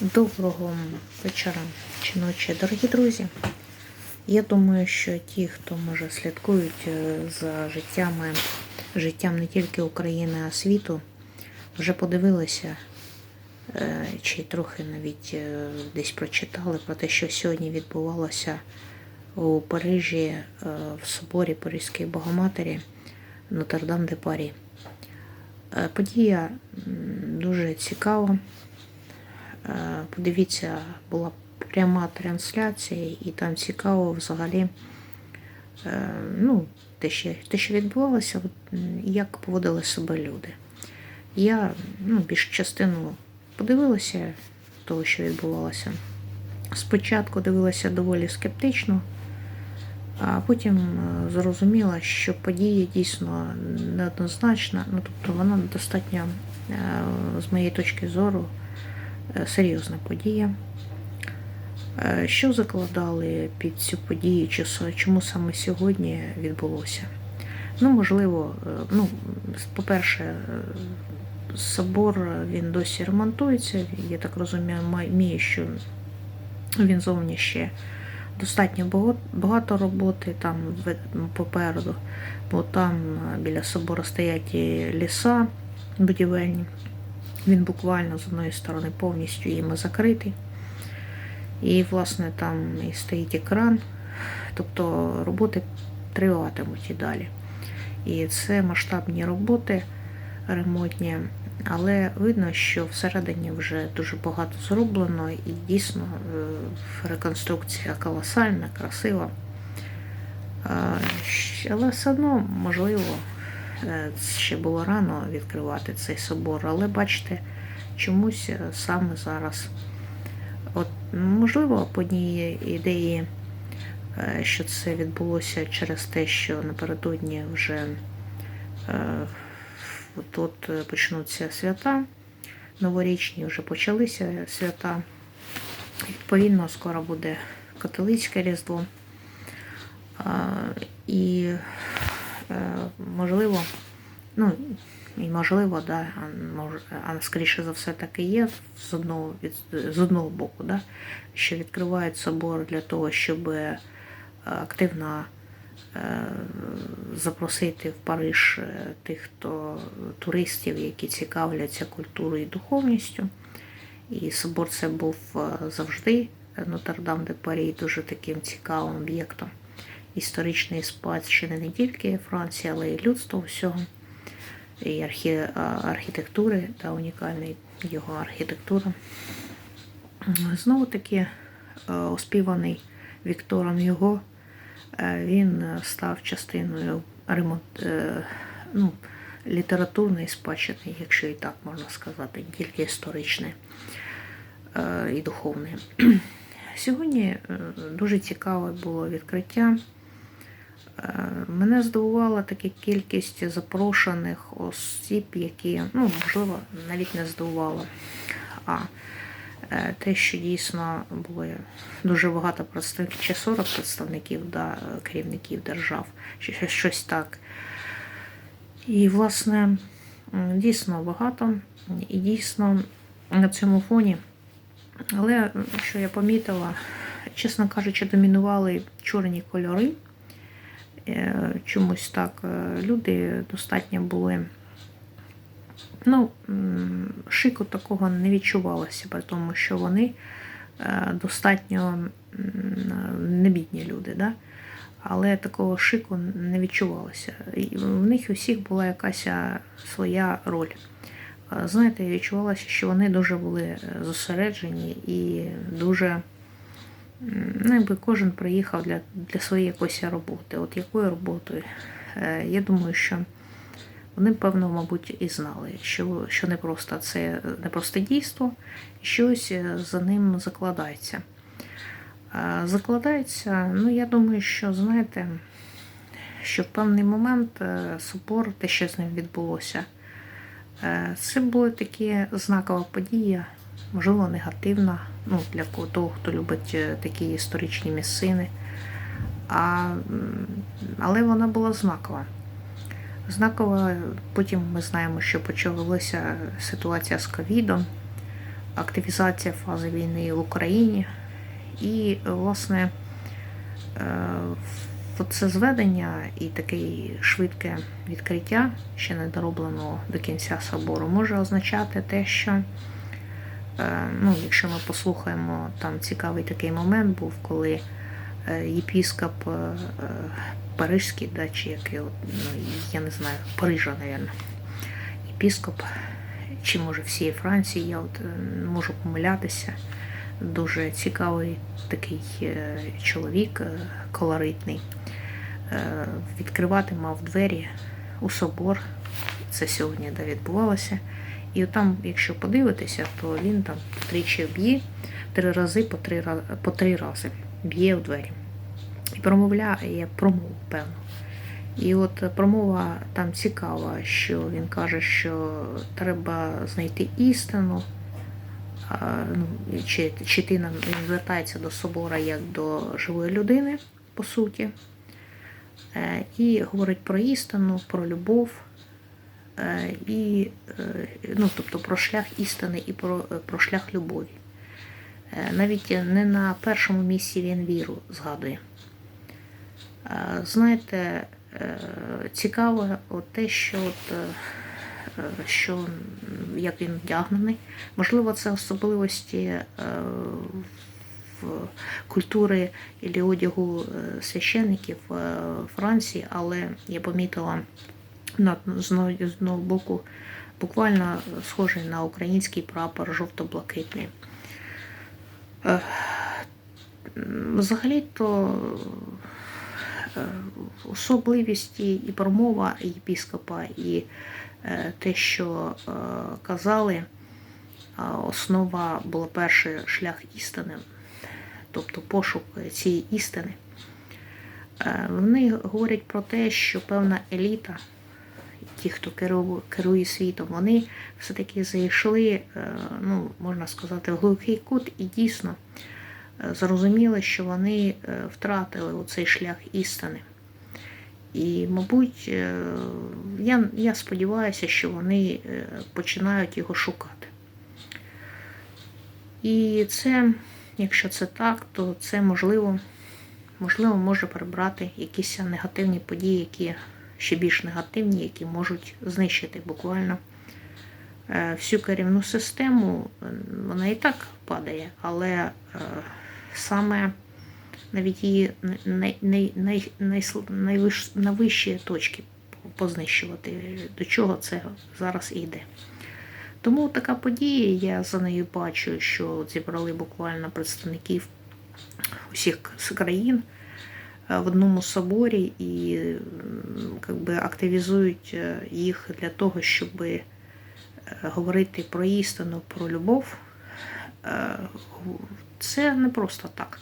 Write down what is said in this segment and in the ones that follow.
Доброго вечора чи ночі, дорогі друзі. Я думаю, що ті, хто може слідкують е, за життями, життям не тільки України, а світу, вже подивилися е, чи трохи навіть е, десь прочитали про те, що сьогодні відбувалося у Парижі в соборі Паризької Богоматері Нотр-Дам де Парі. Подія дуже цікава. Е, Подивіться, була пряма трансляція, і там цікаво взагалі е, ну, те, що, те, що відбувалося, як поводили себе люди. Я ну, більш частину подивилася того, що відбувалося. Спочатку дивилася доволі скептично, а потім е, зрозуміла, що подія дійсно неоднозначна, ну тобто вона достатньо, з моєї точки зору, серйозна подія. Е, Що закладали під цю подію, чому саме сьогодні відбулося? Ну, можливо, е, ну, по-перше, е, собор е, він досі ремонтується. Я так розумію, має, що він зовні ще достатньо багато роботи там попереду, бо там е, біля собору стоять і ліса будівельні. Він буквально з одної сторони повністю їм закритий. І, власне, там і стоїть екран, тобто роботи триватимуть і далі. І це масштабні роботи ремонтні, але видно, що всередині вже дуже багато зроблено і дійсно е, реконструкція колосальна, красива. Е, Але все одно, можливо, ще було рано відкривати цей собор, але бачите, чомусь е, саме зараз. От, можливо, по одній ідеї, е, що це відбулося через те, що напередодні вже е, тут е, почнуться свята новорічні, вже почалися свята. Відповідно, скоро буде католицьке різдво. І е, можливо, ну і можливо, да, а скоріше за все так і є з одного, від, з одного боку, да, що відкривають собор для того, щоб е, активно е, запросити в Париж е, тих, хто туристів, які цікавляться культурою і духовністю. І собор це був е, завжди Нотр-Дам де Парі дуже таким цікавим об'єктом історичної спадщини не тільки Франції, але й людства всього. І архі... архітектури та унікальна його архітектура. Знову таки е, оспіваний Віктором Його, е, він став частиною ремонт, е, ну, літературної спадщини, якщо і так можна сказати, тільки історичної і духовної. Сьогодні дуже цікаве було відкриття. Е, Мене здивувала така кількість запрошених осіб, які, ну, можливо, навіть не здивувала. А е, те, що дійсно було дуже багато представників, чи 40 представників да, керівників держав, чи щось так. І, власне, дійсно багато, і дійсно на цьому фоні. Але що я помітила, чесно кажучи, домінували чорні кольори. Е, Чомусь так е, люди достатньо були. Ну, шику такого не відчувалося, тому, що вони е, достатньо небідні люди, да? але такого шику не відчувалося. І в них усіх була якась своя роль. Знаєте, відчувалося, що вони дуже були зосереджені і дуже, ну, якби кожен приїхав для, для своєї якоїсь роботи. От якою роботою? Е, Я думаю, що вони, певно, мабуть, і знали, що, що не просто це не просто дійство, щось е, за ним закладається. Е, Закладається, ну я думаю, що знаєте, що в певний момент собор, те, що з ним відбулося, це була такі знакова подія, можливо, негативна, ну, для того, хто любить е, такі історичні місцини. А, але вона була знакова. Знакова, потім ми знаємо, що почалася ситуація з ковідом. активізація фази війни в Україні. І, власне, е, це зведення і таке швидке відкриття, ще не дороблено до кінця собору, може означати те, що, ну, якщо ми послухаємо, там цікавий такий момент був, коли е, єпіскоп е, е, Парижський, да, чи який, от, ну, я не знаю, Парижа, мабуть, єпіскоп, чи може всієї Франції, я от е, можу помилятися. Дуже цікавий такий е, чоловік, е, колоритний. Е, Відкривати мав двері у собор. Це сьогодні де відбувалося. І там, якщо подивитися, то він там тричі б'є, три рази по три, по три рази б'є в двері. І промовляє промову, певно. І от промова там цікава, що він каже, що треба знайти істину. Ну, чи, чи ти нам він звертається до собора як до живої людини, по суті, Е, і говорить про істину, про любов, і, е, ну, тобто про шлях істини і про, про шлях любові. Е, Навіть не на першому місці він віру згадує. Е, Знаєте, е, цікаве те, що, от, е, е, що як він вдягнений. Можливо, це особливості е, в культури і одягу е, священників е, Франції, але я помітила з одного- боку буквально схожий на український прапор жовто-блакитний. Е, Взагалі-то е, особливості і промова єпіскопа, і е, те, що казали, основа була перший шлях істини, тобто пошук цієї істини. Вони говорять про те, що певна еліта, ті, хто керує, світом, вони все-таки зайшли, е, ну, можна сказати, в глухий кут і дійсно е, зрозуміли, що вони е, втратили цей шлях істини. І, мабуть, я, я сподіваюся, що вони починають його шукати. І це, якщо це так, то це можливо, можливо може прибрати якісь негативні події, які ще більш негативні, які можуть знищити буквально е, всю керівну систему. Вона і так падає, але е, саме навіть її найвищі точки познищувати, до чого це зараз і йде. Тому така подія, я за нею бачу, що зібрали буквально представників усіх країн в одному соборі і би, активізують е, їх для того, щоб е, говорити про істину, про любов. Е, Це не просто так.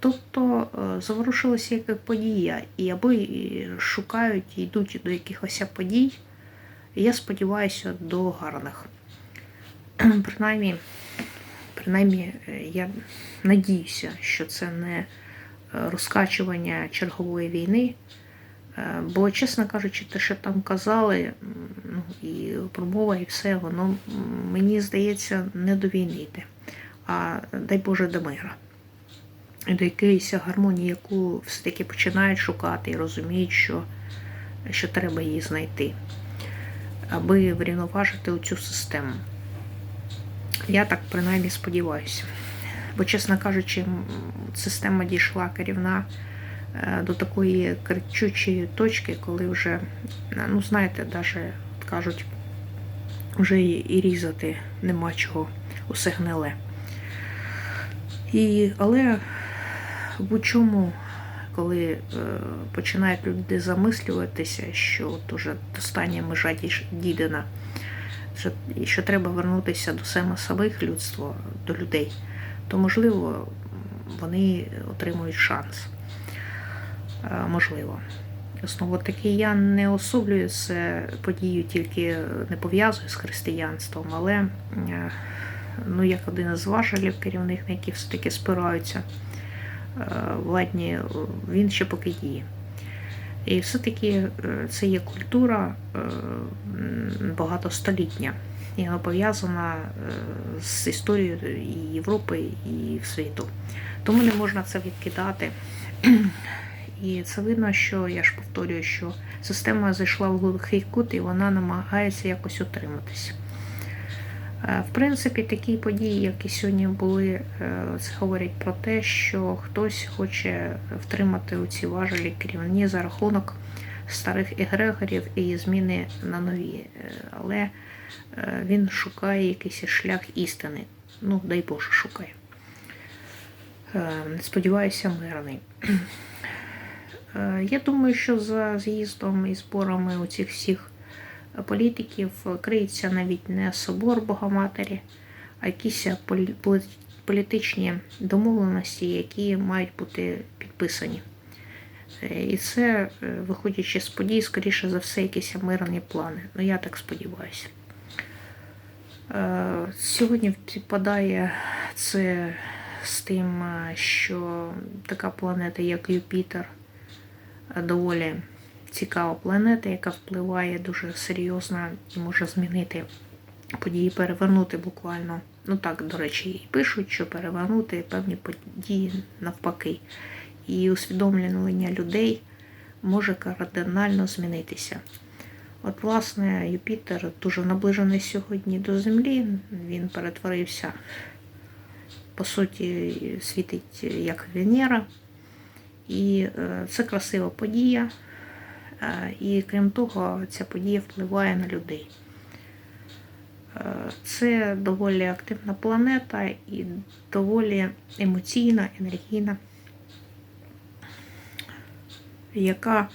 Тобто заворушилася яка подія, і аби шукають йдуть до якихось подій, я сподіваюся, до гарних. Принаймні, принаймні, я надіюся, що це не розкачування чергової війни. Е, Бо, чесно кажучи, те, що там казали, ну, і промова, і все, воно мені здається не до війни йде, а дай Боже до мира. До якоїсь гармонії, яку все-таки починають шукати і розуміють, що, що треба її знайти, аби врівноважити цю систему. Я так принаймні сподіваюся. Бо, чесно кажучи, система дійшла керівна е, до такої кричучої точки, коли вже, е, ну знаєте, навіть кажуть, вже і, різати нема чого, усе гниле. І, але в будь-чому, коли е, починають люди замислюватися, що от уже остання межа дійдена, що, що треба вернутися до себе самих людства, до людей, то можливо вони отримують шанс. Е, можливо. Знову таки, я не особлюю це подію, тільки не пов'язую з християнством, але е, ну, як один із важелів керівних, на які все-таки спираються е, владні, він ще поки діє. І все-таки це є культура багатостолітня. І вона пов'язана е, з історією і Європи і світу. Тому не можна це відкидати. І це видно, що я ж повторюю, що система зайшла в глухий кут і вона намагається якось утриматися. Е, В принципі, такі події, які сьогодні були, е, це говорять про те, що хтось хоче втримати у ці важелі керівні за рахунок старих егрегорів і зміни на нові. Але він шукає якийсь шлях істини. Ну, дай Боже, шукає. Е, Сподіваюся, мирний. Е, Я думаю, що за з'їздом і зборами у цих всіх політиків криється навіть не собор Богоматері, а якісь полі- полі- політичні домовленості, які мають бути підписані. Е, І це, е, виходячи з подій, скоріше за все, якісь мирні плани. Ну, я так сподіваюся. Е, Сьогодні підпадає це з тим, е, що така планета, як Юпітер, е, доволі цікава планета, яка впливає дуже серйозно і може змінити події, перевернути буквально. Ну так, до речі, і пишуть, що перевернути певні події навпаки. І усвідомлення людей може кардинально змінитися. От, власне, Юпітер дуже наближений сьогодні до Землі. Він перетворився, по суті, світить як Венера. І е, це красива подія. Е, І крім того, ця подія впливає на людей. Е, Це доволі активна планета і доволі емоційна, енергійна, яка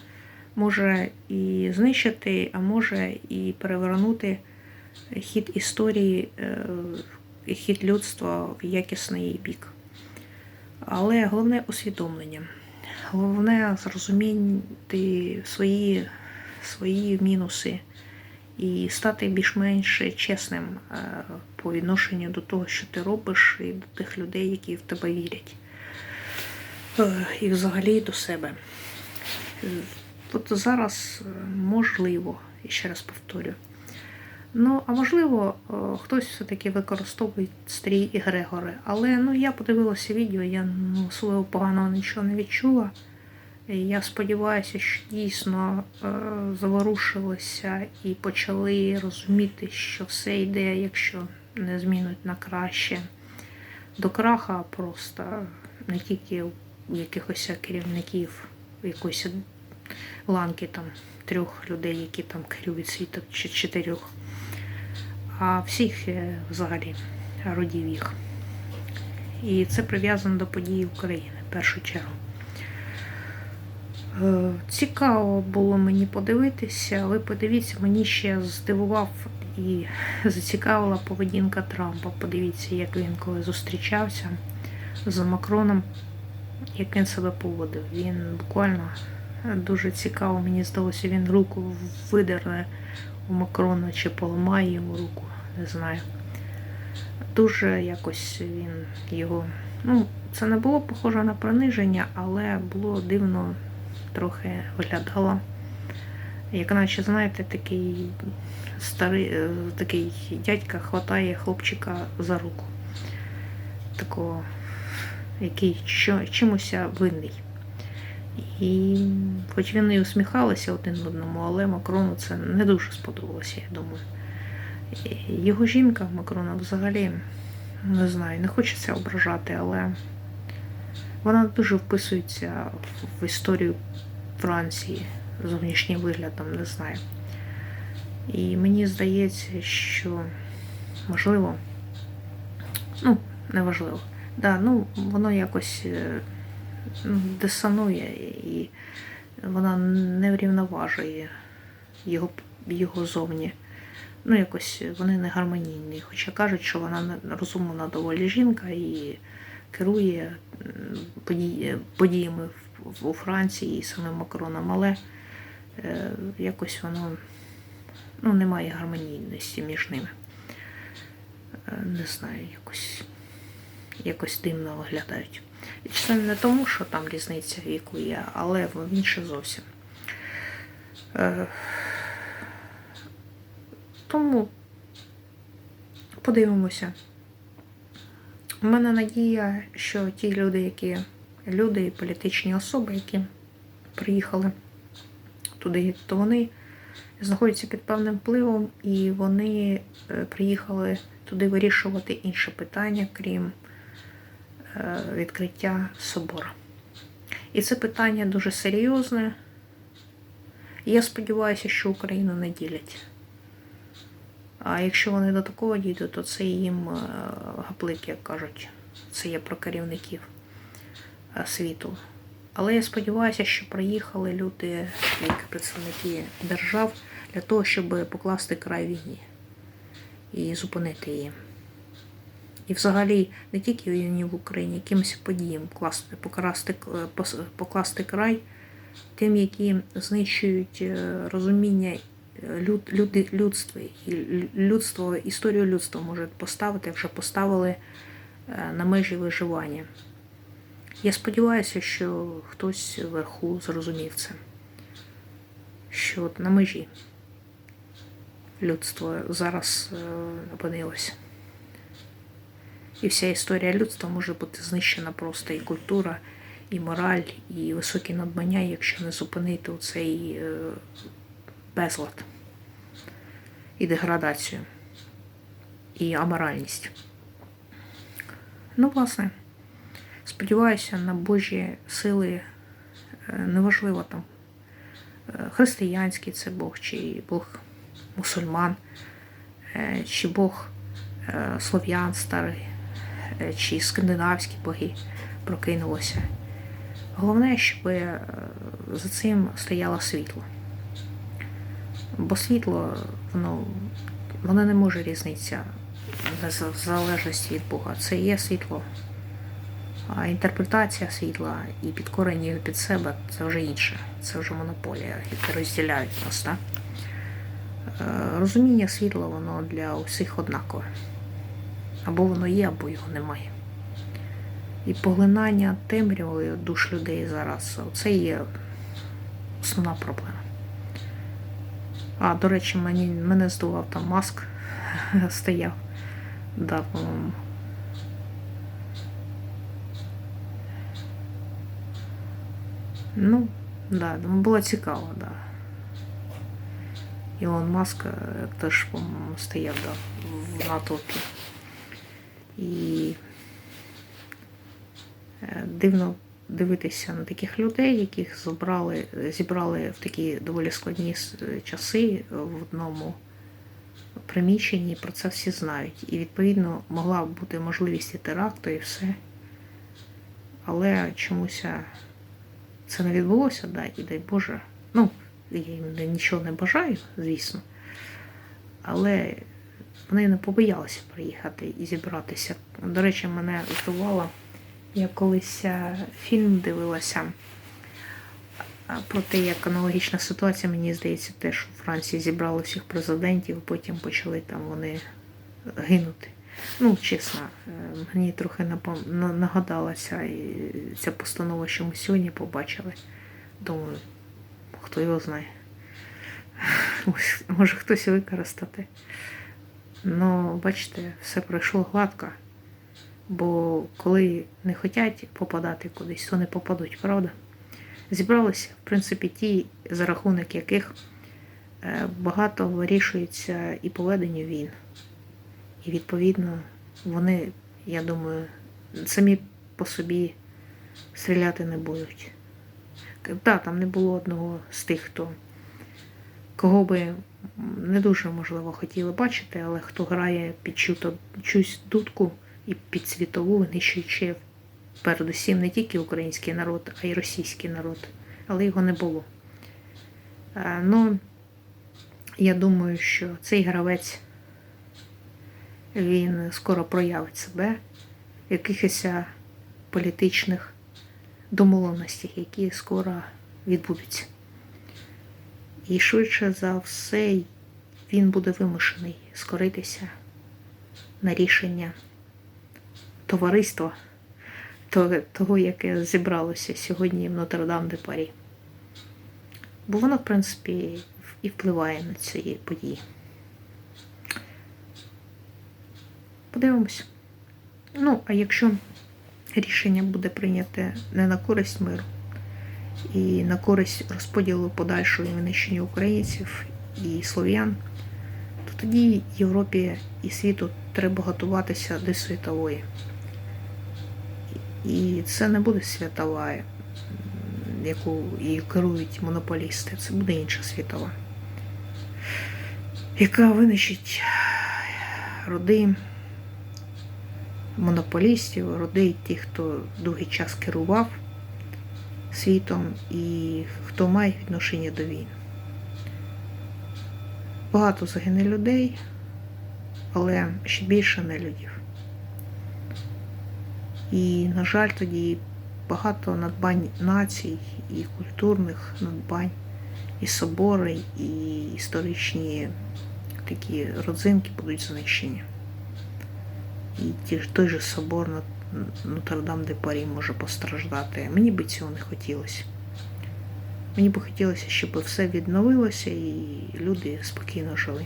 може і знищити, а може і перевернути хід історії, е, хід людства в якісний бік. Але головне усвідомлення. Головне зрозуміти свої, свої мінуси і стати більш-менш чесним е, по відношенню до того, що ти робиш, і до тих людей, які в тебе вірять. Е, І взагалі до себе. От зараз е, можливо, і ще раз повторю. Ну, а можливо, е, хтось все-таки використовує старі егрегори. Але ну, я подивилася відео, я ну, свого поганого нічого не відчула. І Я сподіваюся, що дійсно е, заворушилися і почали розуміти, що все йде, якщо не змінуть на краще. До краха просто не тільки у якихось керівників якоїсь ланки там трьох людей, які там керують світом, чи чотирьох, а всіх е, взагалі родів їх. І це прив'язано до подій України в першу чергу. Е, Цікаво було мені подивитися. Ви подивіться, мені ще здивував і зацікавила поведінка Трампа. Подивіться, як він коли зустрічався з Макроном, як він себе поводив. Він буквально дуже цікаво, мені здалося, він руку видерне у Макрона чи поламає йому руку, не знаю. Дуже якось він його. Ну, це не було похоже на приниження, але було дивно трохи виглядало. Як наче, знаєте, такий старий, е, такий дядька хватає хлопчика за руку. Такого, який чимось винний. І хоч вони усміхалися один одному, але Макрону це не дуже сподобалося, я думаю. Його жінка Макрона взагалі, не знаю, не хочеться ображати, але вона дуже вписується в- історію Франції зовнішнім виглядом, не знаю. І мені здається, що можливо, ну, неважливо. Да, ну, воно якось е, дисонує і вона не врівноважує його, його зовні. Ну, якось вони не гармонійні. Хоча кажуть, що вона розумна доволі жінка і керує події- подіями у Франції і самим Макроном, але е, якось воно ну, немає гармонійності між ними. Е, Не знаю, якось, якось дивно виглядають. І це не тому, що там різниця віку є, але інше зовсім. Е, Тому подивимося. У мене надія, що ті люди, які люди і політичні особи, які приїхали туди, то вони знаходяться під певним впливом, і вони е, приїхали туди вирішувати інше питання, крім відкриття собору. І це питання дуже серйозне. Я сподіваюся, що Україну не ділять. А якщо вони до такого дійдуть, то це їм е, гаплик, як кажуть. Це є про керівників е, світу. Але я сподіваюся, що приїхали люди, як представники держав, для того, щоб покласти край війні і зупинити її. І взагалі не тільки війні в Україні, якимось подіям класти, покласти, покласти край тим, які знищують е, розуміння е, люд, люди, людства. Людство, історію людства можуть поставити, вже поставили е, на межі виживання. Я сподіваюся, що хтось вверху зрозумів це, що от на межі людство зараз е, опинилося. І вся історія людства може бути знищена просто і культура, і мораль, і високі надбання, якщо не зупинити цей е, безлад і деградацію, і аморальність. Ну, власне, сподіваюся на Божі сили, е, неважливо там, е, християнський це Бог, чи Бог мусульман, чи Бог слов'ян старий, чи скандинавські боги прокинулося. Головне, щоб е, за цим стояло світло. Бо світло, воно, воно не може різнитися в залежності від Бога. Це є світло. А інтерпретація світла і підкорення його під себе це вже інше. Це вже монополія, які розділяють нас. Так? Е, Розуміння світла, воно для усіх однакове. Або воно є, або його немає. І поглинання темрявою душ людей зараз це є основна проблема. А, до речі, мені, мене здував там маск стояв. Да, по-моєму. Ну, да, ну, було цікаво, да. Ілон Маск е, теж, по-моєму, стояв да, в натовпі. І е, дивно дивитися на таких людей, яких зібрали, зібрали в такі доволі складні часи в одному приміщенні, про це всі знають. І відповідно могла б бути можливість і теракту, і все. Але чомусь е, це не відбулося, да, і дай Боже. Ну, я їм нічого не бажаю, звісно. Але вони не побоялися приїхати і зібратися. До речі, мене здивувало, я колись е, фільм дивилася про те, як аналогічна ситуація, мені здається, теж у Франції зібрали всіх президентів, потім почали там вони гинути. Ну, чесно, е, мені трохи нагадалася ця постанова, що ми сьогодні побачили. Думаю, хто його знає. Може хтось використати. Ну, бачите, все пройшло гладко. Бо коли не хочуть попадати кудись, то не попадуть, правда? Зібралися, в принципі, ті, за рахунок яких е, багато вирішується і поведенню війн. І відповідно вони, я думаю, самі по собі стріляти не будуть. Так, там не було одного з тих, хто кого би не дуже можливо хотіли бачити, але хто грає під чуто, чусь дудку і під світову, винищуючи передусім не тільки український народ, а й російський народ. Але його не було. Е, Ну, я думаю, що цей гравець він скоро проявить себе в якихось політичних домовленостях, які скоро відбудуться. І швидше за все він буде вимушений скоритися на рішення товариства того- яке зібралося сьогодні в Нотр-Дам де Парі. Бо воно, в принципі, і впливає на ці події. Подивимось. Ну, а якщо рішення буде прийняте не на користь миру і на користь розподілу подальшого і винищення українців і слов'ян, то тоді Європі і світу треба готуватися до світової. І це не буде світова, яку і керують монополісти. Це буде інша світова, яка винищить роди монополістів, роди тих, хто довгий час керував світом і хто має відношення до війн. Багато загине людей, але ще більше нелюдів. І, на жаль, тоді багато надбань націй і культурних надбань, і собори, і історичні такі родзинки будуть знищені. І той же собор Нотр-Дам де Парі може постраждати. Мені би цього не хотілося. Мені би хотілося, щоб все відновилося і люди спокійно жили.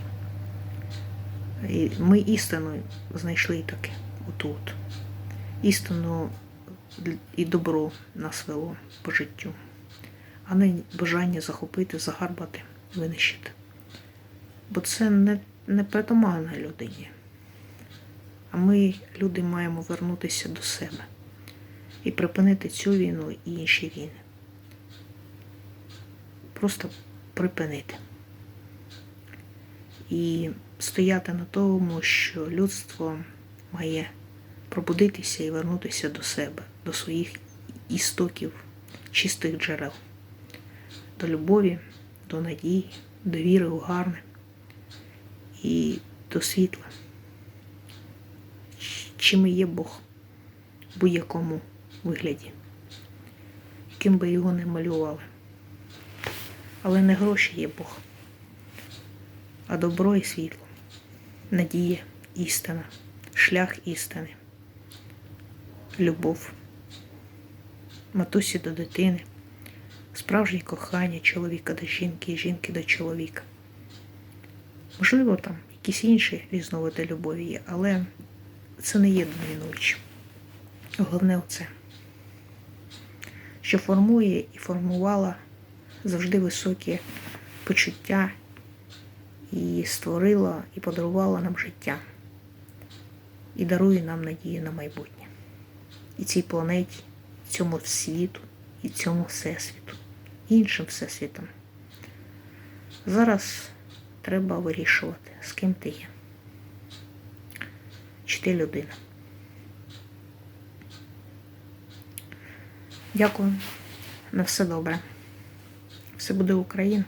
І ми істину знайшли таки отут. Істину і добро нас вело по життю, а не бажання захопити, загарбати, винищити. Бо це не, не притаманно людині. А ми, люди, маємо вернутися до себе і припинити цю війну і інші війни. Просто припинити. І стояти на тому, що людство має пробудитися і вернутися до себе, до своїх істоків, чистих джерел, до любові, до надії, до віри у гарне і до світла. Чим і є Бог в будь-якому вигляді, яким би його не малювали. Але не гроші є Бог, а добро і світло, надія, істина, шлях істини, любов, матусі до дитини, справжнє кохання чоловіка до жінки і жінки до чоловіка. Можливо, там якісь інші різновиди любові є, але це не є домінуючим. Головне оце, що формує і формувала завжди високі почуття і створила і подарувала нам життя. І дарує нам надію на майбутнє. І цій планеті, і цьому світу, і цьому всесвіту, іншим всесвітом. Зараз треба вирішувати, з ким ти є. Чи ти людина. Дякую. На все добре. Все буде Україна.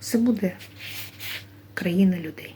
Все буде країна людей.